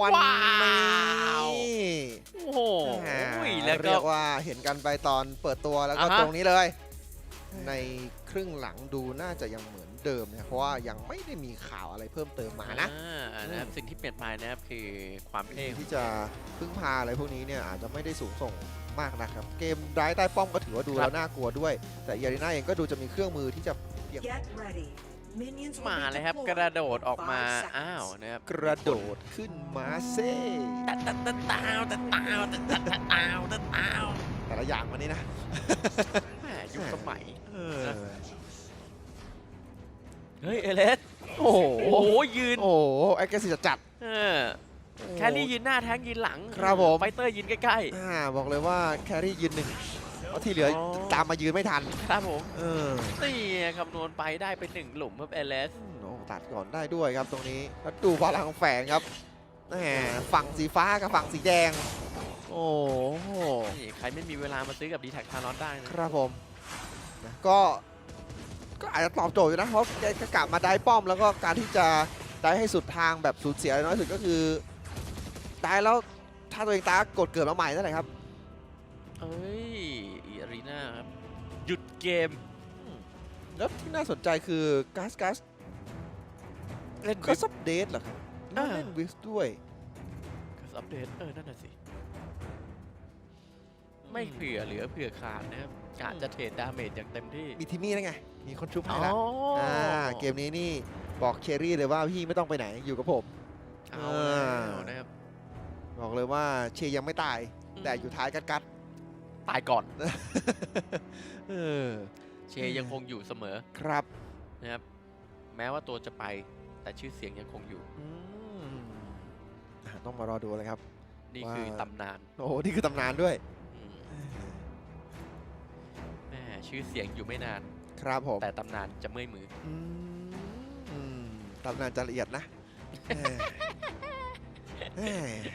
วันว้านี้วโอ้โหแหมแล้วก็เรียกว่าเห็นกันไปตอนเปิดตัวแล้วก็อ่าฮะตรงนี้เลย ในครึ่งหลังดูน่าจะยังเหมือนเดิมนะเพราะว่ายังไม่ได้มีข่าวอะไรเพิ่มเติมมานะอ่านะครับสิ่งที่เปลี่ยนไปนะครับคือความเท่ที่จะพึ่งพาอะไรพวกนี้เนี่ยอาจจะไม่ได้สูงส่งมากนะครับ เกมร้ายใต้ป้อมก็ถือว่าดูครับแล้วน่ากลัวด้วย แต่ยาริน่าเองก็ดูจะมีเครื่องมือที่จะ Get ready. Minions will มา be เลยครับ deployed กระโดดออกมา in five อ้าว seconds. นะครับกระโดดขึ้นมาเซ่ตะตะตะตาวตะตาวตะตะตะตาวตะตาวแต่ละอย่างวันนี้นะแหมยุคสมัยเออเฮ้ยเอเลสโอ้โหโอ้โหยืน โอ้โหไอ้แกสิจะจัดเออแครี่ยืนหน้าแทงยืนหลัง ครับผมไฟเตอร์ยืนใกล้อ่าบอกเลยว่าแครี่ยืนหนึ่ง เพราะที่เหลือออ ตามมายืนไม่ทันๆครับผมเออนี่คำนวณไปได้เป็นหนึ่งหลุมครับเอเลสโอ้ตัดก่อนได้ด้วยครับตรงนี้แล้วดูพลังแฝงครับแหมฝั่งสีฟ้ากับฝั่งสีแดง โอ้โหนี่ใครไม่มีเวลามาซื้อกับดีแท็กทารอนได้นะ ครับผมนะก็ก็อาจจะตอบโจทย์อยู่นะเพราะแกก็กลับมาได้ป้อมแล้วก็การที่จะได้ให้สุดทางแบบสูญเสียน้อยสุดก็คือได้แล้วถ้าตัวเองตายก็กดเกิดมาใหม่นั่นแหละครับ เอ้ย หยุดเกม แล้วที่น่าสนใจคือกัสกัสเล่นก็วิฟซับเดตเหรอครับแล้วอ่าเล่นวิสด้วยอัปเดตเออ นั่นน่ะสิ ไม่เผื่อเหลือเผื่อขาดนะครับกะจะเทรดดาเมจอย่างเต็มที่ มีทิมี่แล้วไง มีคนชุบอ๋ให้อแล้วอ่าเกมนี้นี่บอกเคลรี่เลยว่าพี่ไม่ต้องไปไหนอยู่กับผม เอาแล้วนะครับบอกเลยว่าเชียร์ยังไม่ตาย แต่อยู่ท้ายกัดกัด ตายก่อนเออเชยยังคงอยู่เสมอครับนะครับ แม้ว่าตัวจะไปแต่ชื่อเสียงยังคงอยู่ อืมอะต้องมารอดูเลยครับ นี่ว่าคือตำนานโอ้โหนี่คือตำนานด้วยอืมแม่ชื่อเสียงอยู่ไม่นาน ครับผมแต่ตำนานจะเมื่อยมือ อืมอืมตำนานจะละเอียดนะแหมแหม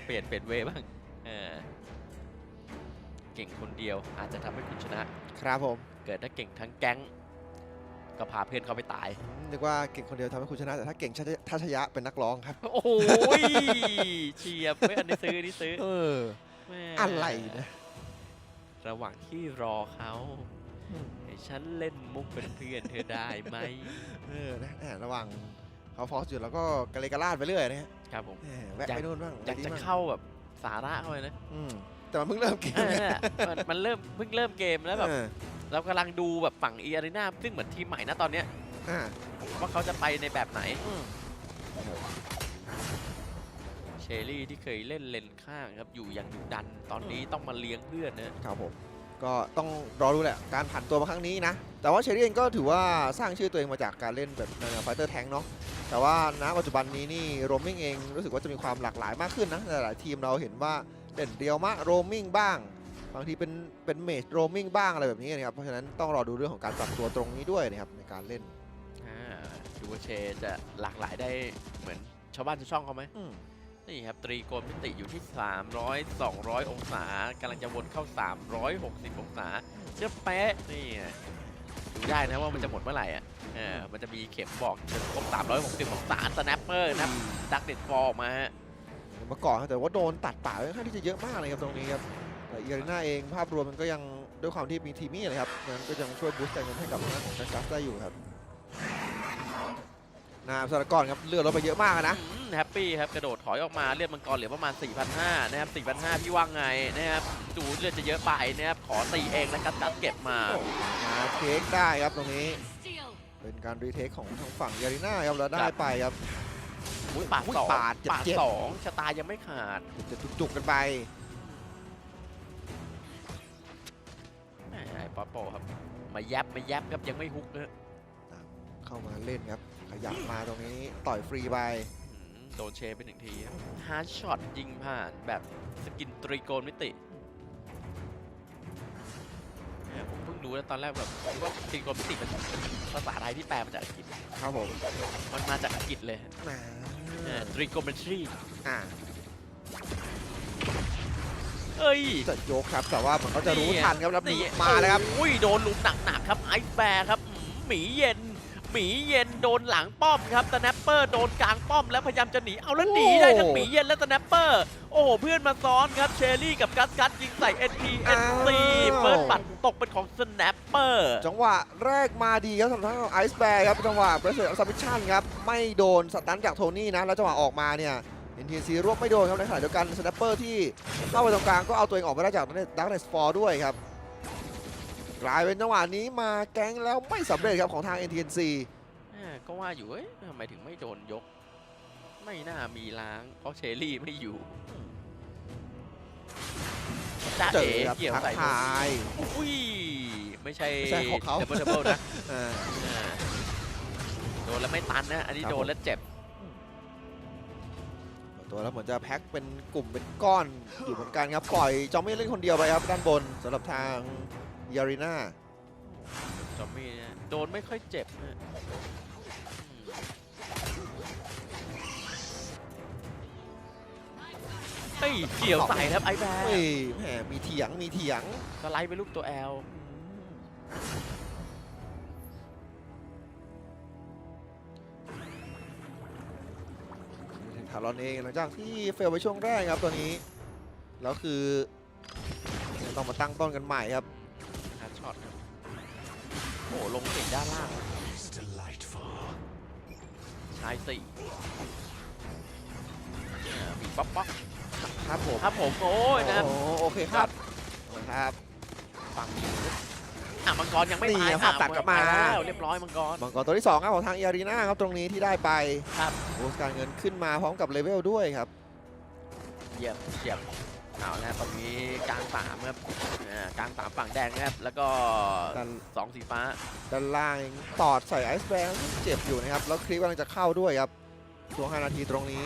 เปลี่ยนเปลี่ยนเวย์บ้างเออเก่งคนเดียว อาจจะทำให้คุณชนะ ครับผม เกิดถ้าเก่งทั้งแก๊ง ก็พาเพื่อนเขาไปตาย นึกว่าเก่งคนเดียวทำให้คุณชนะ แต่ถ้าเก่งทัชทัชยะเป็นนักร้องครับ โอ้โหยเฉียบไม่อันนี้ซื้ออันนี้ซื้อเออ แม่อะไรนะ ระหว่างที่รอเขาให้ฉันเล่นมุกเป็นเพื่อนเธอได้ไหม เออนะแหมระหว่างเขาฟอสอยู่แล้วก็กระเลกระลาดไปเรื่อยนะฮะครับผม แหมแวะอยาก ไปนู่นบ้างอยากไปจะนี่บ้งเข้าแบบสาระเข้าไปนะ อืม แต่มันเพิ่งเริ่มเกมเออมันมันเริ่มเพิ่งเริ่มเกมแล้วแบบเออเรากำลังดูแบบฝั่งเออารีนาซึ่งเหมือนทีมใหม่นะตอนเนี้ยอ่าว่าเขาจะไปในแบบไหนอืมเชอรี่ที่เคยเล่นเลนข้างครับอยู่อย่างดุดันตอนนี้ต้องมาเลี้ยงเพื่อนนะครับผมก็ต้องรอดูแหละการผ่านตัวมาครั้งนี้นะ แต่ว่าเชอรี่เองก็ถือว่าสร้างชื่อตัวเองมาจากการเล่นแบบในไฟเตอร์แทงเนาะแต่ว่าณปัจจุบันนี้นี่โรมมิ่งเองรู้สึกว่าจะมีความหลากหลายมากขึ้นนะหลายๆทีมเราเห็นว่า เล่นเดียวมะโรมมิ่งบ้าง บางทีเป็นเป็นเมจโรมมิ่งบ้างอะไรแบบนี้นะครับ เพราะฉะนั้นต้องรอดูเรื่องของการปรับตัวตรงนี้ด้วยนะครับในการเล่นอ่าดูว่าเชจะหลากหลายได้เหมือนชาวบ้านชาวช่องเขาไหมอืมนี่ครับตรีโกณมิติอยู่ที่ 300 200 องศากำลังจะวนเข้า 360 องศาเชื่อแป๊ะนี่ไงดูได้นะว่ามันจะหมดเมื่อไหร่อะเออมันจะมีเข็มบอกจนครบ360 องศาสแนปเปอร์นะครับดักเด็ดฟอลออกมาฮะเมื่อก่อนครับแต่ว่าโดนตัดป่าค่อนข้างที่จะเยอะมากเลยครับตรงนี้ครับแต่อีอารีนาเองภาพรวมมันก็ยังด้วยความที่มีทีมี่นะครับนั้นก็ยังช่วยบูสต์การเงินให้กับทางด้านของกัสได้อยู่ครับนาสารกรครับเลือดลดไปเยอะมากนะอืมแฮปปี้ครับกระโดดถอยออกมาเลือดมังกรเหลือประมาณ 4,500นะครับ4,500พี่ว่าไงนะครับดูเลือดจะเยอะไปนะครับขอตีเองแล้วกัดกัดเก็บมามาเทคได้ครับตรงนี้ เป็นการรีเทคของทางฝั่งยาริน่าครับแล้วได้ไปครับ อุ้ยปาดอุ้ยสองปาดเจ็บปาดเจ็บ สองชะตายังไม่ขาดจะจุกๆกันไป แหมไอ้ป๊อปโปครับ มาแยบมาแยบครับยังไม่ฮุกนะเข้ามาเล่นครับ ขยับมาตรงนี้ต่อยฟรีไปอืมโดนเชไปหนึ่งทีครับฮาร์ดช็อตยิงผ่านแบบสกินตรีโกนมิติเนี่ย ผมเพิ่งรู้นะตอนแรกแบบคิดว่าตรีโกนมิติมันเป็นภาษาไทยที่แปลมาจากอังกฤษ ครับผมมันมาจากอังกฤษเลยอ่าตรีโกเมทรีอ่าเอ้ยจะโยกครับ แต่ว่ามันก็จะรู้นี่ไงทันครับแล้วนี่มาแล้วครับ อุ้ยโดนลุมหนักๆครับไอซ์แบร์ครับอืมหมีเย็น หมีเย็นโดนหลังป้อมครับสแนปเปอร์โดนกลางป้อมแล้วพยายามจะหนีเอาแล้วหนีได้ทั้งหมีเย็นและสแนปเปอร์โอ้โหเพื่อนมาซ้อนครับเชอรี่กับกัสกัสยิงใส่ NT NC เฟิร์สบัตรตกเป็นของสแนปเปอร์จังหวะแรกมาดีครับสำหรับทางไอซ์แบร์ครับจังหวะเบรสเซอร์ซัมมิชชั่นครับไม่โดนสตันจากโทนี่นะแล้วจังหวะออกมาเนี่ยเอ็นทีซีรวบไม่โดนครับในขณะเดียวกันสแนปเปอร์ที่เข้าไปตรงกลางก็เอาตัวเองออกมาได้จากดักเนสฟอร์ด้วยครับ กลายเป็นจังหวะนี้มาแก๊งแล้วไม่สำเร็จครับของทาง NTNC อ่าก็ว่าอยู่เอ้ยทำไมถึงไม่โดนยก ไม่น่ามีล้าง เพราะเชอรี่ไม่อยู่จ้าเจเอ๋อครับเกี่ยวทักใส่ทายอุ้ย ไม่ใช่ไม่ใช่ของเขาดับเบิลดับเบิลนะอ่าอ่าโดนแล้วไม่ตันนะ อันนี้ครับโดนแล้วเจ็บ ตัวแล้วเหมือนจะแพ็คเป็นกลุ่มเป็นก้อนอยู่เหมือนกันครับ ปล่อยจอมมี่เล่นคนเดียวไปครับด้านบนสำหรับทาง ยาริน่าจอมมี่เนี่ยโดนไม่ค่อยเจ็บนะเฮ้ยเกี่ยวใส่ครับไอแบร์เฮ้ยแหมมีเถียงมีเถียงสไลด์ไปลูกตัวแอลทารอนเองหลังจากที่เฟลไปช่วงแรกครับตัวนี้ แล้วคือยังต้องมาตั้งต้นกันใหม่ครับ โอ้โหลงติดด้านล่างชายสี่อ่ามีป๊อกป๊อกครับผมครับผมโอ้ยนะโอ้โอเคครับครับฝั่งนี้อะมังกรยังไม่นี่ตายไงภาพตัดกลับมาไปแล้วเรียบร้อยมังกรมังกรตัวที่2ครับของทางยารีน่าครับตรงนี้ที่ได้ไปครับโบสการเงินขึ้นมาพร้อมกับเลเวลด้วยครับเหยียบเหยียบ เอาแล้วตรงนี้กลางสามครับอ่ากลางสามฝั่งแดงนะครับ แล้วก็ด้านสองสีฟ้า ด้านล่างยังตอดใส่ไอซ์แบงเจ็บอยู่นะครับ แล้วคลิปกำลังจะเข้าด้วยครับช่วง5นาทีตรงนี้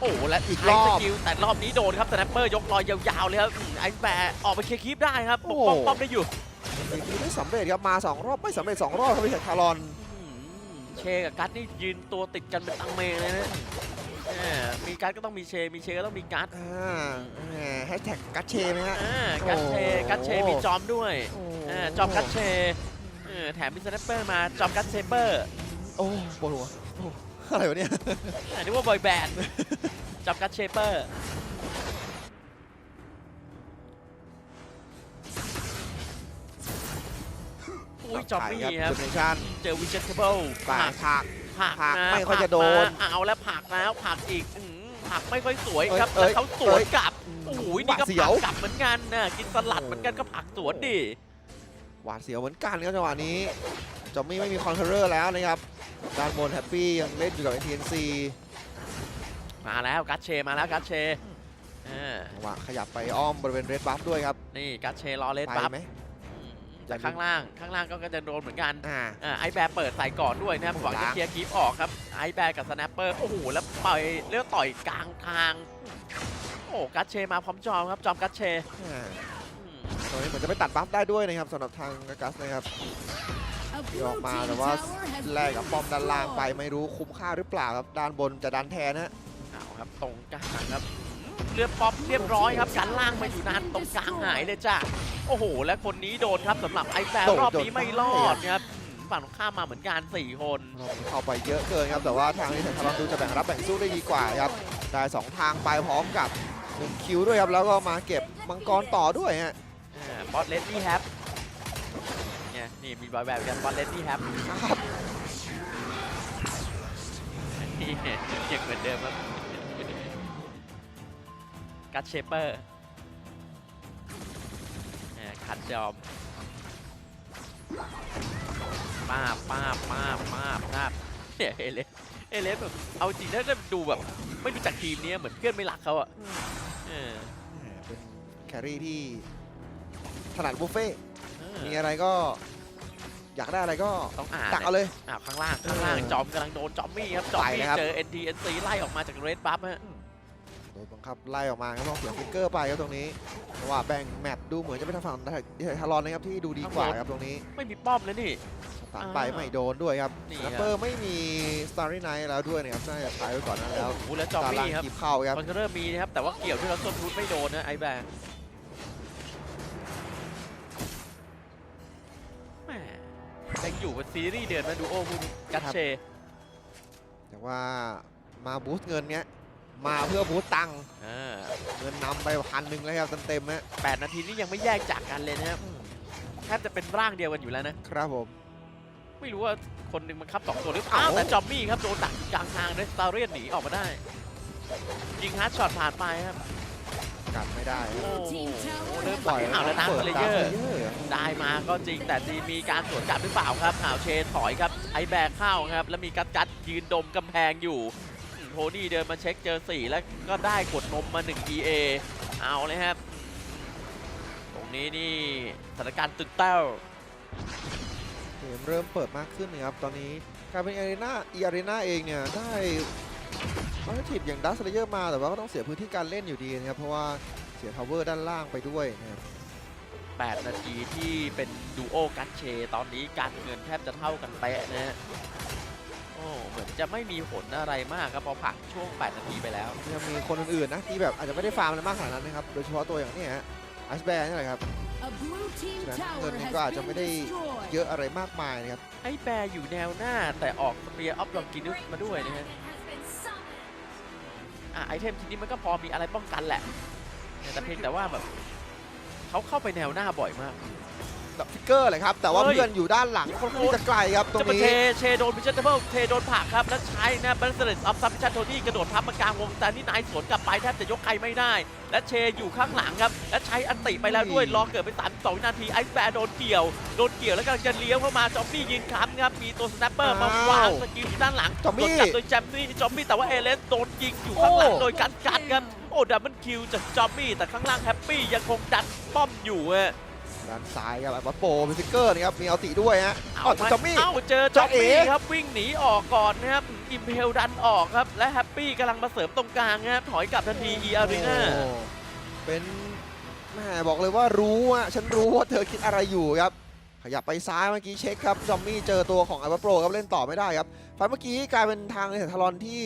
โอ้โหและอีกใช้รอบสกิลแต่รอบนี้โดนครับสแนปเปอร์ยกลอยยาวๆเลยครับอืมไอซ์แบร์ออกไปเคลียร์คลิปได้ครับปกป้องป้อมได้อยู่อีกทีไม่สำเร็จครับ มา 2 รอบไม่สำเร็จ 2 รอบครับพี่เฉคารอน อืมเชกับกัสนี่ยืนตัวติดกันเป็นตังเมเลยนะ เออมีกัสก็ต้องมีเช มีเชก็ต้องมีกัสอ่าแฮชแท็กกัชเชไหมฮะอ่ากัสเชโอ้กัสเชมีจอมด้วยโอ้เออจอมกัสเชเออแถมมีสแนปเปอร์มาจอมกัสเชเปอร์ โอ้ปวดหัวโอ้อะไรวะเนี่ยอันนี้ว่าบอยแบนด์จอมกัสเชเปอร์อุ้ยจอมไม่มีครับจุดเนชั่นเจอวิเชนเบิลปาผักฉาก ผักผักนะไม่ค่อยจะโดนผักมาเอาแล้วผักแล้วผักอีกอื้อหือผักไม่ค่อยสวยครับเอ้ยแล้วเขาสวนเอ้ยกลับโอ้โหนี่ก็หวาดเสียผัว กกลับเหมือนกันนะกินสลัดเหมือนกันก็ผักสวนดิ หวาดเสียวเหมือนกันครับจังหวะนี้จอมมี่ไม่มีคอนเทอร์แล้วนะครับด้านบนแฮปปี้ยังเล่นอยู่กับ NTNC มาแล้วกัตเชมาแล้วกัตเชอ่าจังหวะขยับไปอ้อมบริเวณเรดบัฟด้วยครับนี่กัตเชรอเลนไปปั๊บไหม อืมแต่ข้างล่างข้างล่างก็จะโดนเหมือนกันอ่าอ่าไอแบร์เปิดใส่ก่อนด้วยนะครับหวังจะล้างเคลียร์คลิปออกครับไอแบร์กับสแนปเปอร์โอ้โหแล้วปล่อยเลือดต่อยกลางทางโอ้กัตเชมาพร้อมจอมครับจอมกัตเชอ่าอืมตรงนี้เหมือนจะไปตัดบัฟได้ด้วยนะครับสำหรับทางกัสนะครับที่ออกมาแต่ว่าแลกกับป้อมด้านล่างไปไม่รู้คุ้มค่าหรือเปล่าครับด้านบนจะดันแทนนะเอาครับตรงกลางครับ เลือดป๊อปเรียบร้อยครับกันล่างมาอยู่นานตรงกลางหายเลยจ้ะโอ้โห และคนนี้โดนครับสำหรับไอแฟร์โดนรอบนี้โดนไม่รอดได้ครับอืมฝั่งตรงข้ามมาเหมือนกันสี่คนรอบนี้เข้าไปเยอะเกินครับ แต่ว่าทางนี้ทางคารอนดูจะแบ่งรับแบ่งสู้ได้ดีกว่าครับได้สองทางไปพร้อมกับหนึ่งคิวด้วยครับ แล้วก็มาเก็บมังกรต่อด้วยฮะบอสเลนนี่แฮปเนี่ยนี่มีบอยแบบกันบอสเลนนี่แฮปครับนี่ยังเหมือนเดิมครับ กัตเชเปอร์ขัดจอมป้าบป้าบป้าบป้าบป้าบเนี่ยเอเลสเอเลสแบบเอาจริงถ้าจะดูแบบ ไม่รู้จักทีมนี้เหมือนเพื่อนไม่รักเขาอะเออเป็นแครี่ที่ถนัดบุฟเฟ่ต์เออมีอะไรก็ อยากได้อะไรก็ต้องอ่านตักเอาเลยอ้าวข้างล่างข้างล่างเออจอมกำลังโดนจอมมี่ครับจอมไปมี่นะครับเจอ NT NC ไล่ออกมาจากเรดบัฟฮะ โดนบังคับไล่ออกมาครับต้องเสียฟิกเกอร์ไปครับตรงนี้แต่ว่าแบ่งแมปดูเหมือนจะเป็นทางฝั่งทารอนนะครับที่ดูดีกว่าครับตรงนี้ไม่มีป้อมเลยนี่ตัดไปไม่โดนด้วยครับนี่สครับแนปเปอร์ไม่มีสตาร์รี่ไนท์แล้วด้วยนะครับน่าจะใช้ไว้ก่อนหนั้านแล้วโอ้โหแล้วจอมตาล่างมี่ครับคีบเข้าครับคอนเทนเนอร์มีนะครับแต่ว่าเกี่ยวด้วยแล้วต้นทุนไม่โดนนะไอแบงแหมยังอยู่เป็นซีรีส์เดือนนะดูโอ้คุณกัตเชแต่ว่ามาบูสต์เงินเนี้ย มาเพื่อบูสต์ตังค์อ่าเงินนำไปพันหนึ่งแล้วครับเต็มๆฮะแปดนาทีนี่ยังไม่แยกจากกันเลยนะครับแทบจะเป็นร่างเดียวกันอยู่แล้วนะ ครับผม ไม่รู้ว่าคนหนึ่งมันคับสองตัวหรือเปล่าเอ้าแต่จอมมี่ครับโดนดักกลางทางด้วยสตาร์เรียนหนีออกมาได้ ยิงฮาร์ดช็อตผ่านไปครับ กัดไม่ได้โอ้โหเริ่มปปล่ล่ออยยอ้าวแล้วนะปิเพดลตามเยอร์ player ได้มาก็จริงแต่จีมีการสวนกลับหรือเปล่าครับอ้าวเชถอยครับไอแบกเข้าครับ แล้วมีกัดกัดยืนดมกำแพงอยู่อืม โทนี่เดินมาเช็คเจอ 4 แล้วก็ได้กดนมมา 1 EA เอาเลยครับ ตรงนี้นี่สถานการณ์ตึงเต้าเกมเริ่มเปิดมากขึ้นนะครับ ตอนนี้กลายเป็นอารีนาอีอารีนาเองเนี่ย ได้มาทีบอย่างดัสเลเยอร์มาแต่ว่าก็ต้องเสียพื้นที่การเล่นอยู่ดีนะครับ เพราะว่าเสียทาวเวอร์ด้านล่างไปด้วยนะครับ8นาทีที่เป็นดูโอกัตเช ตอนนี้การเงินแทบจะเท่ากันเป๊ะนะฮะโอ้เหมือนจะไม่มีผลอะไรมากครับพอผ่านช่วง 8 นาทีไปแล้ว ยังมีคนอื่นๆนะที่แบบอาจจะไม่ได้ฟาร์มอะไรมากขนาดนั้นนะครับ โดยเฉพาะตัวอย่างเนี้ฮะไอซ์แบร์นี่แหละครับฉะนั้นเงิเงินนนี่นี่ก็ก็อาอาจจจะจะไม่ไม่ได้ได้เยอะอะไรมากมายนะครับ ไอ้แบร์อยู่แนวหน้าแต่ออกสเปียร์ออฟลองกินุสมาด้วยนะฮะอะไอเทมทีนี้มันก็พอมีอะไรป้องกันแหละ แต่เพียงแต่ว่าแบบเขาเข้าไปแนวหน้าบ่อยมาก แบบฟิกเกอร์เลยครับ แต่ว่าเฮ้ย เพื่อนอยู่ด้านหลังค่อนข้างที่จะไกลครับตรจะงมานี้ เทเชโดนพิชเชอร์เบิลเทโดนผลักครับแล้วใช้นะบัลเซเลสออฟซับพิชันโทนี่กระโดดทับมากลางวงแต่นี่นายสวนกลับไปแทบจะยกใครไม่ได้ และเชอยู่ข้างหลังครับ และใช้อันติไปแล้วด้วยรอเกิดไป32วินาทีไอซ์แบร์โดนเกี่ยวโดนเกี่ยวแล้วกำลังจะเลี้ยวเข้ามาจอมบี้ยิงค้ำครับมีตัวสแนปเปอร์มาวางสกิลที่ด้านหลังจอมบี้ โดนจับโดยแจมซี่จอมบี้แต่ว่าเอเลสโดนยิงอยู่ข้างหลังโอ้โดยกันกัดครับโอ้ดับเบิลคิวจากจอมบี้แต่ข้างล่างแฮปปี้ยังคงดันป้อมอยู่อะ ด้านซ้ายครับวัดโปเป็นฟิกเกอร์นะครับมีเอาติด้วยฮะเอาอ๋อไหจอมมี่เอ้าเจอจอมจ๊ะเอ๋บี้ครับวิ่งหนีออกก่อนนะครับอิมเพลดันออกครับและแฮปปี้กำลังมาเสริมตรงกลางนะครับถอยกลับทันทีอีอารีนาโอ้เป็นแม่บอกเลยว่ารู้อะฉันรู้ว่าเธอคิดอะไรอยู่ครับขยับไปซ้ายเมื่อกี้เช็คครับจอมมี่เจอตัวของอัลบาโปรครับเล่นต่อไม่ได้ครับไฟล์เมื่อกี้กลายเป็นทางในทารอนที่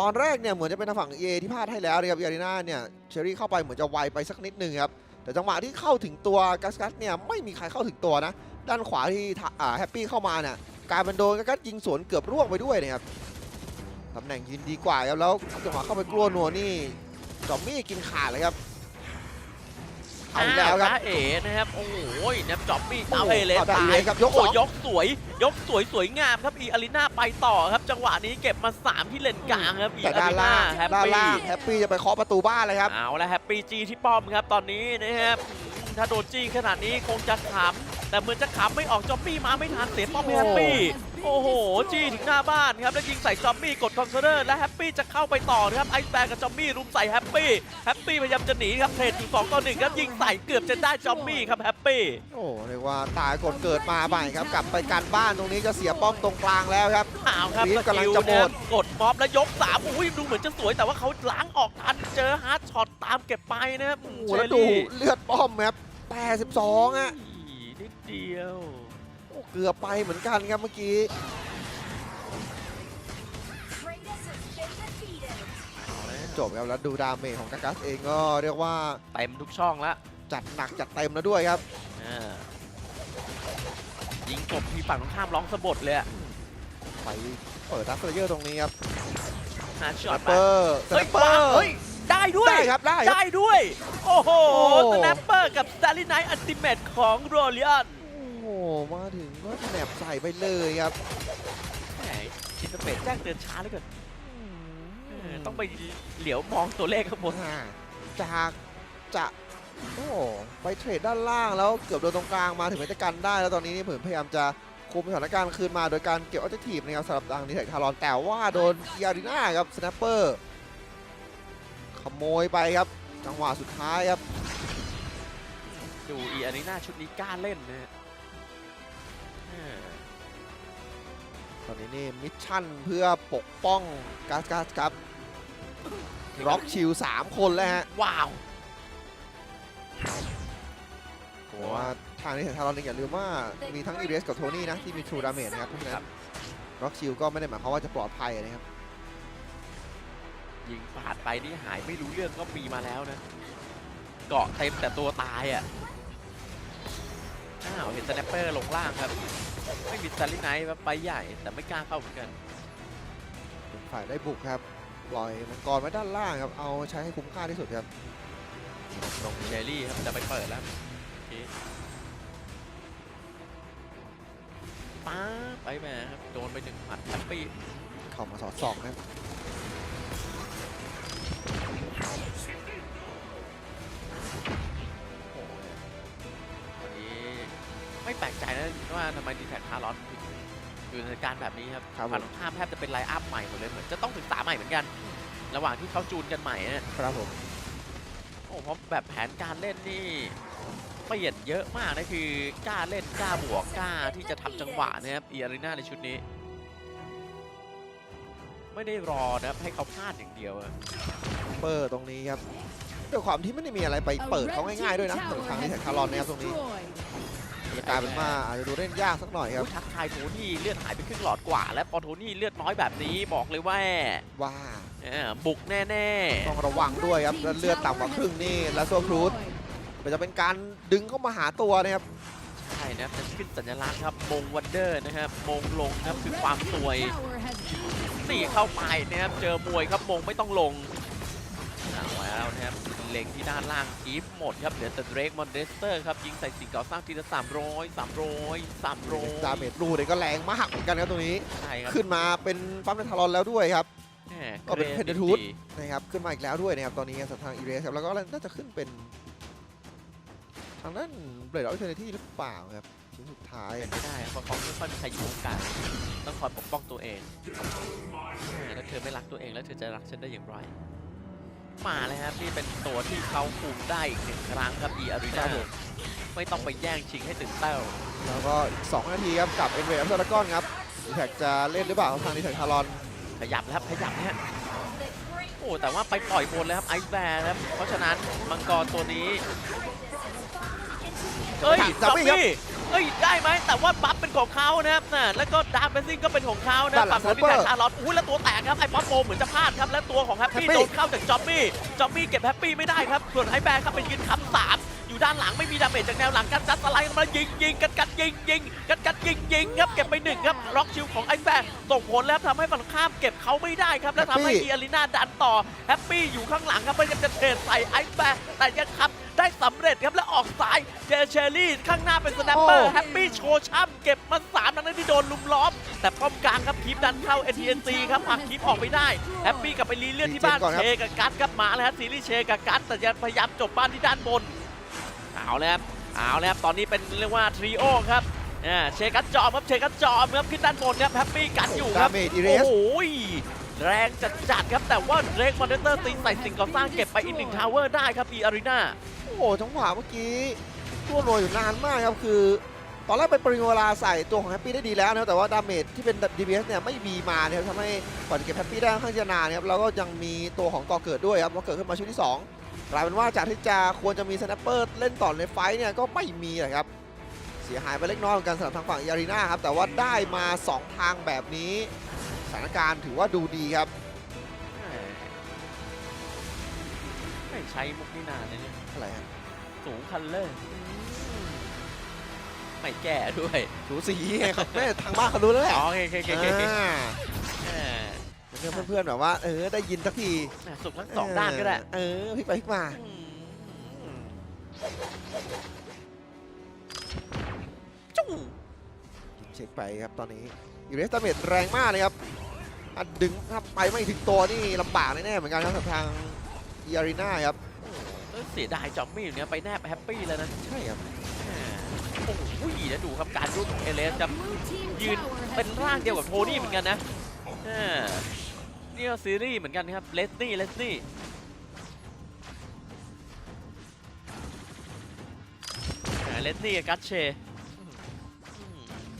ตอนแรกเนี่ยเหมือนจะเป็นทางฝั่งเอที่พลาดให้แล้วนะครับอารีนาเนี่ยเชอรี่เข้าไปเหมือนจะไวไปสักนิดนึงครับ แต่จังหวะที่เข้าถึงตัวกัสกัสเนี่ยไม่มีใครเข้าถึงตัวนะ ด้านขวาที่แฮปปี้เข้ามาเนี่ยกลายเป็นโดนกัสกัสยิงสวนเกือบร่วงไปด้วยนะครับตำแหน่งยืนดีกว่าครับแล้วจังหวะเข้าไปกลัวนัวนี่จอมมี่กินขาดเลยครับ เอาอีกแล้วครับจ้าเอ๋นะครับโอ้โหเนี่ยจอมบี้โอ้เอาโหเอเลสเอาได้ตาเลยยครับยกโอ้สองยกสวย ยกสวยสวยงามครับอีอารีนาไปต่อครับ จังหวะนี้เก็บมา3ที่เลนกลางครับอีแต่อาด้านรีนาล่างแฮปด้านปี้ล่างแฮปปี้จะไปเคาะประตูบ้านเลยครับเอาละแฮปปี้จีที่ป้อมครับตอนนี้นะครับอืมถ้าโดนจี้ขนาดนี้คงจะขำ แต่เหมือนจะขำไม่ออกจอมบี้มาไม่ทันเสียป้อมให้แฮปปี้โอ้โหจี้ถึงหน้าบ้านครับแล้วยิงใส่จอมบี้กดคอนเซอร์และแฮปปี้จะเข้าไปต่อนะครับไอซ์แบร์กับจอมบี้รุมใส่แฮปปี้แฮปปี้พยายามจะหนีครับเทรดอยู่สองต่อหนึ่งครับยิงใส่เกือบจะได้จอมบี้ครับแฮปปี้โอ้เรียกว่าตายกดเกิดมาใหม่ครับกลับไปการบ้านตรงนี้จะเสียป้อมตรงกลางแล้วครับอ้าวครับวีสดกำลักิงลจะหมเนี่ยดกดม็อบแล้วยกสามอุ้ยดูเหมือนจะสวยแต่ว่าเขาล้างออกทันเจอฮาร์ดช็อตตามเก็บไปนะครับโอ้เชโหอแล้วดูรี่เลือดป้อมครับ82อะนิด เดียว โอ้เกือบไปเหมือนกันครับเมื่อกี้ จบครับแล้วดูดาเมจของกากัสเองก็เรียกว่าเต็มทุกช่องแล้วจัดหนักจัดเต็มแล้วด้วยครับอ่ายิงกบทีฝั่งตรงข้ามร้องสะบดเลยอะไปเปิดดัสเลเยอร์ตรงนี้ครับฮาร์ดสช็อไนตเปอร์สเฮ้ไนยเปอวางร์เฮ้ยได้ด้วย ได้ครับได้ครับ ได้ด้วย โอ้โห โอ้ สแนปเปอร์กับสตาร์ลิไนท์อัลติเมทของโรเลียนโอ้โห มาถึงก็แหนบใส่ไปเลยครับแหมอินเตอร์เฟซแจ้งเตือนช้าเหลยเกินเออต้องไปเหลียวมองตัวเลขข้างบนอ่าจากจะโอ้ไปเทรดด้านล่างแล้วเกือบโดนตรงกลางมาถึงแม้จะกันได้ แล้วตอนนี้นี่ผมพยายามจะคุมสถานการณ์คืนมาโดยการเก็บออเจทีฟนะครับสำหรับทางนิเทคทารอนแต่ว่าโดนยาริน่าครับสแนปเปอร์ขโมยไปครับ จังหวะสุดท้ายครับ ดูอีอารีนาชุดนี้กล้าเล่นนะฮะเออ ตอนนี้นี่มิชชั่นเพื่อปกป้องกาสกาสครับร็อกชิลสามคนแล้วฮะ ว้าวโอ้ว่าทางนี้ของทารอนเองอย่าลืมว่ามีทั้งอีเรสกับโทนี่นะ ที่มีทรูดาเมจนะครับเพราะฉะนั้นร็อกชิลก็ไม่ได้หมายความว่าจะปลอดภัยนะครับ ยิงปาดไปนี่หายไม่รู้เรื่องก็มีมาแล้วนะ เกาะเต็มแต่ตัวตายอะ อ้าวเห็นสแนปเปอร์ลงล่างครับ ไม่มีซาลิไนท์ไปใหญ่แต่ไม่กล้าเข้าเหมือนกันเป็นฝ่ายได้บุกครับปล่อยมังกรไว้ด้านล่างครับ เอาใช้ให้คุ้มค่าที่สุดครับตรงเชอรี่ครับจะไปเปิดแล้วโอเคป้าบไปแหม่ครับโดนไปหนึ่งหมัดแฮปปี้เข้ามาสอดสองครับ แปลกใจนะว่าทำไมดีแท็กคาร์ลอสถึงอยู่ในสถานการณ์แบบนี้ครับครับผม ฝั่งตรงข้ามแทบจะเป็นไลน์อัพใหม่หมดเลยเหมือนจะต้องศึกษาใหม่เหมือนกัน ระหว่างที่เขาจูนกันใหม่เนี่ยครับผมโอ้เพราะแบบแผนการเล่นนี่เปลี่ยนเยอะมากนะคือกล้าเล่นกล้าบวกกล้าที่จะทำจังหวะนะครับเอียรีนาในชุดนี้ ไม่ได้รอนะครับให้เขาพลาดอย่างเดียวอะ เปิดตรงนี้ครับด้วยความที่ไม่ได้มีอะไรไปเปิดเขาง่ายๆด้วยนะสำหรับทางนี้แท็กคารอนนะครับตรงนี้ จะกลายเป็นว่าอาจจะดูเล่นยากสักหน่อยครับอุ๊ยทักทายโทนี่เลือดหายไปครึ่งหลอดกว่า และพอโทนี่เลือดน้อยแบบนี้บอกเลยว่าว่าเอ่อบุกแน่ต้องระวังด้วยครับแล้วเลือดต่ำกว่าครึ่งนี่แล้วโซครูดมันจะเป็นการดึงเข้ามาหาตัวนะครับๆใช่นะครับจะขึ้นสัญลักษณ์ครับมงวันเดอร์นะครับมงลงครับคือความสวยสี่เข้าไปนะครับเจอมวยครับมงไม่ต้องลงเอา แล้วนะครับเล็งที่ด้านล่างกีฟหมดครับเหลือแต่เดรกมอนเดสเตอร์ครับยิงใส่สิ่งก่อสร้างทีละสามร้อยสามร้อยสามร้อยดาเมจรูเนี่ยก็แรงมากเหมือนกันครับตรงนี้ ใช่ครับขึ้นมาเป็นปั๊มในทารอนแล้วด้วยครับ แหมก็เป็นกร Pentateuch ดีนะครับขึ้นมาอีกแล้วด้วยนะครับตอนนี้สำหรับทางอีเรสครับแล้วก็น่าจะขึ้นเป็น ทางด้านเบรดออฟเทอร์เนที่หรือเปล่าครับชิ้นสุดท้ายเป็นไม่ได้เพราะเขาไม่ค่อยมีใครอยู่วงการต้องคอยปกป้องตัวเองแหมแล้วเธอไม่รักตัวเองแล้วเธอจะรักฉันได้อย่างไร มาเลยครับนี่เป็นตัวที่เขาคุมได้อีกหนึ่งครั้งครับอีอารีครันาบผม ไม่ต้องไปแย่งชิงให้ตื่นเต้าแล้วก็อีก2นาทีครับกับเอ็นเวอัพเซอร์กอนครับดีแท็กจะเล่นหรือเปล่าครับทางดีแท็กทารอน ขยับแล้วครับขยับเนี่ยโอ้แต่ว่าไปปล่อยบนเลยครับไอซ์แบร์ครับเพราะฉะนั้นมังกรตัวนี้เอ้ยจัจับบไม่ครับมี่ เอ้ยได้ไหมแต่ว่าบัฟเป็นของเขานะครับน่ะแล้วก็ดาร์มเบซิ่งก็เป็นของเขานะด้านหลัฝั่งงของ Sniper ดิแทชาร์ลอตอุ้ยแล้วตัวแตกครับไอ้ป๊อปโมเหมือนจะพลาดครับและตัวของแฮปปี้ Happy โดนเข้าจากจอมมี่จอมมี่เก็บแฮปปี้ไม่ได้ครับส่วนไอซ์แบร์ครับไปยืนค้ำสามอยู่ด้านหลังไม่มีดาเมจจากแนวหลังกันจัดสไลด์เข้ามายิงยิงกันกันยิงยิงกันกันยิงยิงครับเก็บไปหนึ่งครับล็อกชิลของไอซ์แบร์ส่งผลแล้วทำให้ฝั่งข้ามเก็บเขาไม่ได้ครับ และทำให้ Happy เอียริน่าดันต่อแฮปปี้อยู่ข้างหลังครับพยายามจะเทรดใส่ไอซ์แบร์แต่ยังครับ ได้สำเร็จครับ แล้วออกสายเจเชอรี่ ข้างหน้าเป็นสแนปเปอร์โอ้แฮปปี้โชว์ช่ำเก็บมาสามทั้งนั้นที่โดนลุมล้อม แต่ป้อมกลางครับคีปดันเข้า NTNC ครับผลักคีปออกไปได้ แฮปปี้กลับไปรีเลื่อนที่บ้านก่อนครับเชกับกัสครับมาแล้วฮะซีรีส์เชกับกัสแต่ยังพยายามจบบ้านที่ด้านบนเอาแล้วครับเอาแล้วครับตอนนี้เป็นเรียกว่าทริโอครับอ่าเชกัสจอมครับเชกัสจอมครับขึ้นด้านบนครับแฮปปี้กันอยู่คดารับเมจอีเรโอ้สโหแรงจัดจัดๆครับ แต่ว่าเรกมอนเตอร์ตีใส่สิ่งก่อสร้างเก็บไปอีกหนึ่งทาวเวอร์ได้ครับอีอารีนาโอ้โหจังหวะเมื่อกี้ตัวหน่วยอยู่นานมากครับคือ ตอนแรกไปปริงเวลาใส่ตัวของแฮปปี้ได้ดีแล้วนะแต่ว่าดาเมจที่เป็น DPS เนี่ยไม่มีมาเนะครับทำให้กว่าจะเก็บแฮปปี้ได้ค่อนข้างจะนานนะครับแล้วก็ยังมีตัวของก่อเกิดด้วยครับก่อเกิดขึ้นมาชุดที่สองกลายเป็นว่าจากที่จะควรจะมีสแนปเปอร์เล่นต่อในไฟเนี่ยก็ไม่มีนะครับเสียหายไปเล็กน้อยเหมือนกันสำหรับทางฝั่งยารีนาครับแต่ว่าได้มาสองทางแบบนี้สถานการณ์ถือว่าดูดีครับ ไม่ใช้มุกนี่นานเลยเนี่ย อะไรฮะสูงคันเลอร์ไม่แก่ด้วยสูสีไงครับแม่ทางบ้านเขารู้แล้วแหละอ๋อโอเคโอเคโอเคโอเคอ่าแหมเพื่อนเพื่อนๆแบบว่าเออได้ยินสักทีอะสุกทั้งสองด้านก็ได้เออพลิกไปพลิกมา อืมจุ้งเช็คไปครับตอนนี้ยูเรสตาเมจแรงมากเลยครับอะดึงถ้าไปไม่ถึงตัวนี่ลำบากแน่ๆเหมือนกันครับสำหรับทางยารีนาครับ เสียดายจอมมี่อยู่เนี่ยไปแนบแฮปปี้เลยนะใช่ครับโอ้โหแล้วดูครับการรุ่นของเอเลสครับยืนเป็นร่างเดียวกับโทนี่เหมือนกันนะอ่านี่ก็ซีรีส์เหมือนกันนะครับเลสนี่เลสนี่เลสนี่กับกัตเช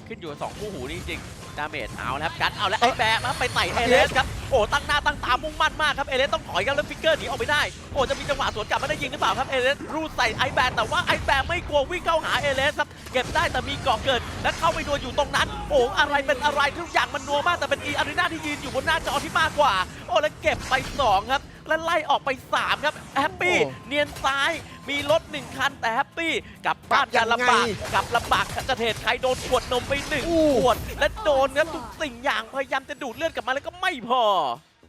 ขึ้นอยู่กับสองคู่หูนี่จริงดาเมจเอาแล้วครับกัตเอาแล้วไอ้แบะมาไปไต่เอเลสครับ โอ้ตั้งหน้าตั้งตามุ่งมั่นมากครับเอเลสต้องถอยครับแล้วฟิกเกอร์หนีออกไปได้โอ้จะมีจังหวะสวนกลับมาได้ยิงหรือเปล่าครับเอเลสรูดใส่ไอแบนแต่ว่าไอแบนไม่กลัววิ่งเข้าหาเอเลสครับเก็บได้แต่มีเกาะเกิด และเข้าไปดวลอยู่ตรงนั้น โอ้อะไรเป็นอะไรทุกอย่างมันนัวมากแต่เป็นอีอารีนาที่ยืนอยู่บนหน้าจอที่มากกว่า โอ้แล้วเก็บไปสองครับและไล่ออกไปสามครับแฮปปี้โอ้เนียนซ้าย มมีรถหนึ่งคันแต่แฮปปี้กลับบ้านกันลำบากกลับลำบากจะเทศใครโดนขวดนมไปหนึ่งอู้ขวด และโดนครับทุกสิ่งอย่างพยายามจะดูดเลือดกลับมาแล้วก็ไม่พอ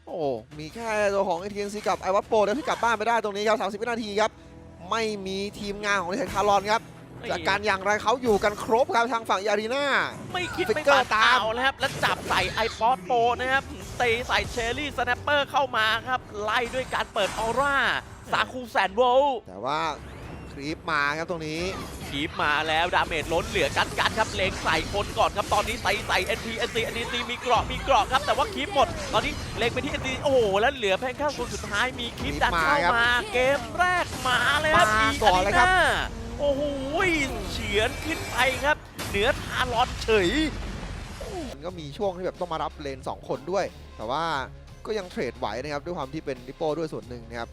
โอ้ มีแค่ตัวของ ATNC กับไอวัตโปเดี๋ยวที่กลับบ้านไปได้ตรงนี้ครับ30วินาทีครับ ไม่มีทีมงานของเทคคารอนครับไม่จากการอย่างไรเขาอยู่กันครบครับทางฝั่งยารีนาไม่คิดฟิกไม่เกอร์ปาดตามเตานะครับ แล้วจับใส่ไอปอดโปนะครับตีใส่เชอรี่สแนปเปอร์เข้ามาครับ ไล่ด้วยการเปิดออร่า สาคูแสนโวลต์แต่ว่าคลิปมาครับตรงนี้คีบมาแล้วดาเมจล้นเหลือกันกันครับเล็งใส่คนก่อนครับตอนนี้ใส่ใส่ NP NC NC มีเกราะมีเกราะครับแต่ว่าคีบหมด ตอนนี้เล็งไปที่ NC โอ้โหแล้วเหลือเพียงแค่คนสุดท้ายมีคีบดันเข้าคีบมาครับมาเกมแรกมาเลยครับมาอีก่อนเลยครับาโอ้โหเฉือนขึ้นไปครับ เหนือทารอนเฉยมันก็มีช่วงที่แบบต้องมารับเลน 2 คนด้วย แต่ว่าก็ยังเทรดไหวนะครับด้วยความที่เป็นดิโป้ด้วยส่วนหนึ่งนะครับ